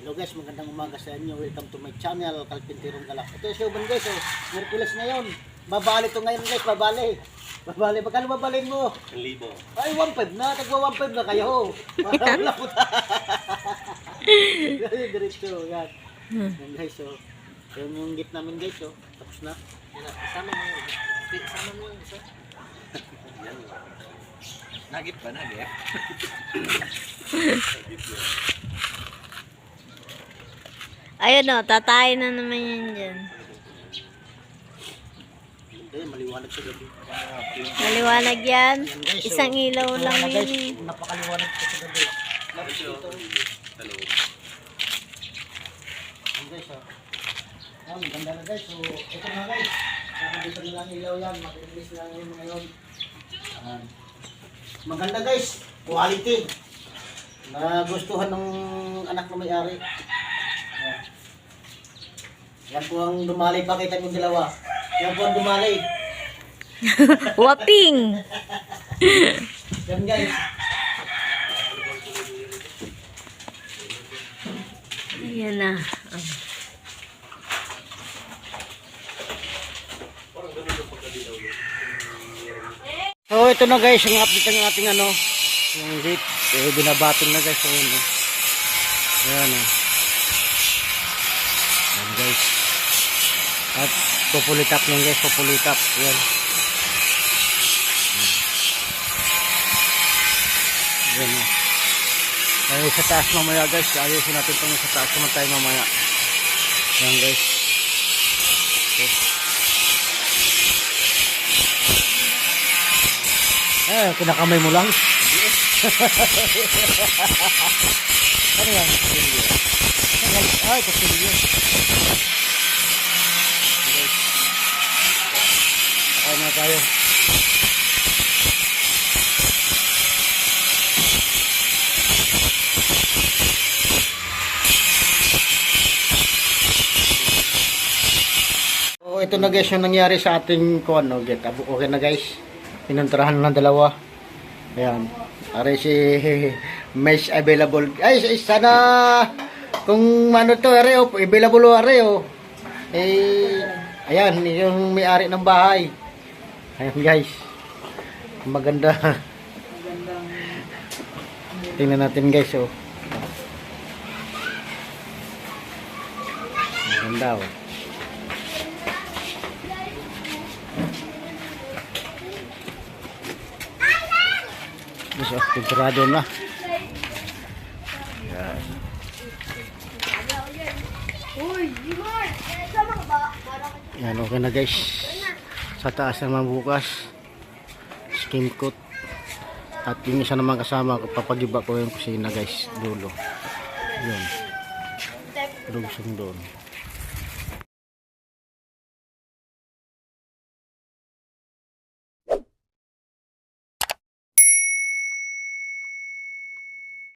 Hello guys, magandang umaga sa inyo. Welcome to my channel, Kalpintirong Galak. Ito yung Shoban guys, oh. Merkulas ngayon. Babali to ngayon guys, babali. Babali. Magkano babalin mo? Ang libo. Ay, 1.5 na. Tagwa 1.5 na kayo. Wala po ta. Diretso, yan. Yan guys, oh. Yan yung git namin guys, oh. Tapos na. Yan na. Kasama mo yun. Kasama mo yun. isa. Yan. Nagit ba? Nagit? Ayun o, tatay na naman yan dyan. Hindi, maliwanag sa gabi. Maliwanag yan. Isang oh. ilaw lang na, yun. eh. Napakaliwanag ko sa gabi. Tapos ito. Yan guys, oh. Yan, ganda na guys. So, ito na guys. Nakabito nila ang ilaw yan. Makinis na yun ngayon. Yan. Maganda guys. Quality. Nagustuhan ng anak na may-ari. Yan. Po ang dumali. Pakita yung dalawa. Yan po ang dumali. Waping! Yan guys. Ayan na. Ah. So ito na guys, yung update ng ating ano, yung gate. Eh, binabatong na guys. So, yun, oh. Ayan oh. Ayan guys. At pupulitap yan guys, pupulitap. Ayan. Ayan oh. Ay, sa taas mamaya guys. Ayusin natin itong sa taas naman tayo mamaya. Ayan guys. Eh, kinakamay mo lang. ano yan? Ay, pasilyo. Okay na tayo. Ito na guys yung nangyari sa ating kuan no, get. Okay na guys. Pinuntrahan ng dalawa. Ayan. Are si mesh available. Ay, sana kung ano to, are oh, available o are oh. Eh, ayan, yung may-ari ng bahay. Ayan guys. Maganda. Tingnan natin guys oh. Maganda oh. Guys, oh, pinturado na. Yan. Yan, okay na guys. Sa taas naman bukas. Skin coat. At yung isa naman kasama, papagiba ko yung kusina guys. Dulo. Yun. Lugsong doon.